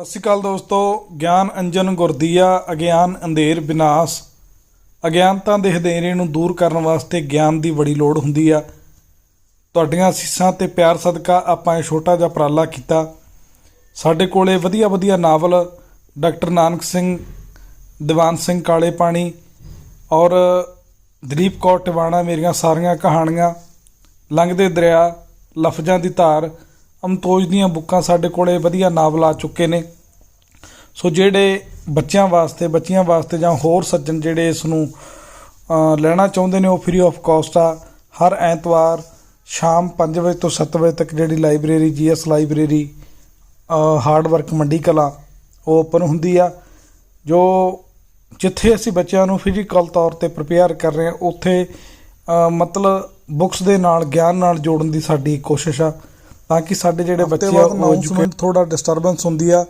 ਸਤਿ ਸ਼੍ਰੀ ਅਕਾਲ ਦੋਸਤੋ, ਗਿਆਨ ਅੰਜਨ ਗੁਰਦੀਆ, ਅਗਿਆਨ ਅੰਧੇਰ ਵਿਨਾਸ਼ ਅਗਿਆਨਤਾ ਦੇ ਹਨੇਰੇ ਨੂੰ ਦੂਰ ਕਰਨ ਵਾਸਤੇ ਗਿਆਨ ਦੀ ਬੜੀ ਲੋੜ ਹੁੰਦੀ ਆ। ਤੁਹਾਡੀਆਂ ਅਸੀਸਾਂ ਤੇ ਪਿਆਰ ਸਦਕਾ ਆਪਾਂ ਇਹ ਛੋਟਾ ਜਿਹਾ ਉਪਰਾਲਾ ਕੀਤਾ। ਸਾਡੇ ਕੋਲੇ ਵਧੀਆ ਵਧੀਆ ਨਾਵਲ, ਡਾਕਟਰ ਨਾਨਕ ਸਿੰਘ, ਦੀਵਾਨ ਸਿੰਘ ਕਾਲੇ ਪਾਣੀ ਔਰ ਦਲੀਪ ਕੌਰ ਟਿਵਾਣਾ, ਮੇਰੀਆਂ ਸਾਰੀਆਂ ਕਹਾਣੀਆਂ। ਲੰਘਦੇ ਦਰਿਆ, ਲਫ਼ਜ਼ਾਂ ਦੀ ਧਾਰ ਅਮਤੋਜ ਦੀਆਂ ਬੁੱਕਾਂ ਸਾਡੇ ਕੋਲੇ ਵਧੀਆ ਨਾਵਲ ਆ ਚੁੱਕੇ ਨੇ। ਸੋ ਜਿਹੜੇ ਬੱਚਿਆਂ ਵਾਸਤੇ, ਬੱਚੀਆਂ ਵਾਸਤੇ ਜਾਂ ਹੋਰ ਸੱਜਣ ਜਿਹੜੇ ਇਸ ਨੂੰ ਲੈਣਾ ਚਾਹੁੰਦੇ ਨੇ ਉਹ ਫ੍ਰੀ ਆਫ ਕਾਸਟ ਆ। ਹਰ ਐਤਵਾਰ ਸ਼ਾਮ 5 ਵਜੇ ਤੋਂ 7 ਵਜੇ ਤੱਕ ਜਿਹੜੀ library, GS library hard work Mandi Kala, ਉਹ ਓਪਨ ਹੁੰਦੀ ਆ। ਜੋ ਜਿੱਥੇ ਅਸੀਂ ਬੱਚਿਆਂ ਨੂੰ ਫਿਜ਼ੀਕਲ ਤੌਰ ਤੇ ਪ੍ਰਪੇਅਰ ਕਰ ਰਹੇ ਹਾਂ ਉੱਥੇ ਮਤਲਬ ਬੁੱਕਸ ਦੇ ਨਾਲ, ਗਿਆਨ ਨਾਲ ਜੋੜਨ ਦੀ ਸਾਡੀ ਕੋਸ਼ਿਸ਼ ਆ। ਤਾਂ ਕਿ ਸਾਡੇ ਜਿਹੜੇ ਬੱਚੇ ਆ ਉਹ ਥੋੜਾ ਡਿਸਟਰਬੈਂਸ ਹੁੰਦੀ ਆ।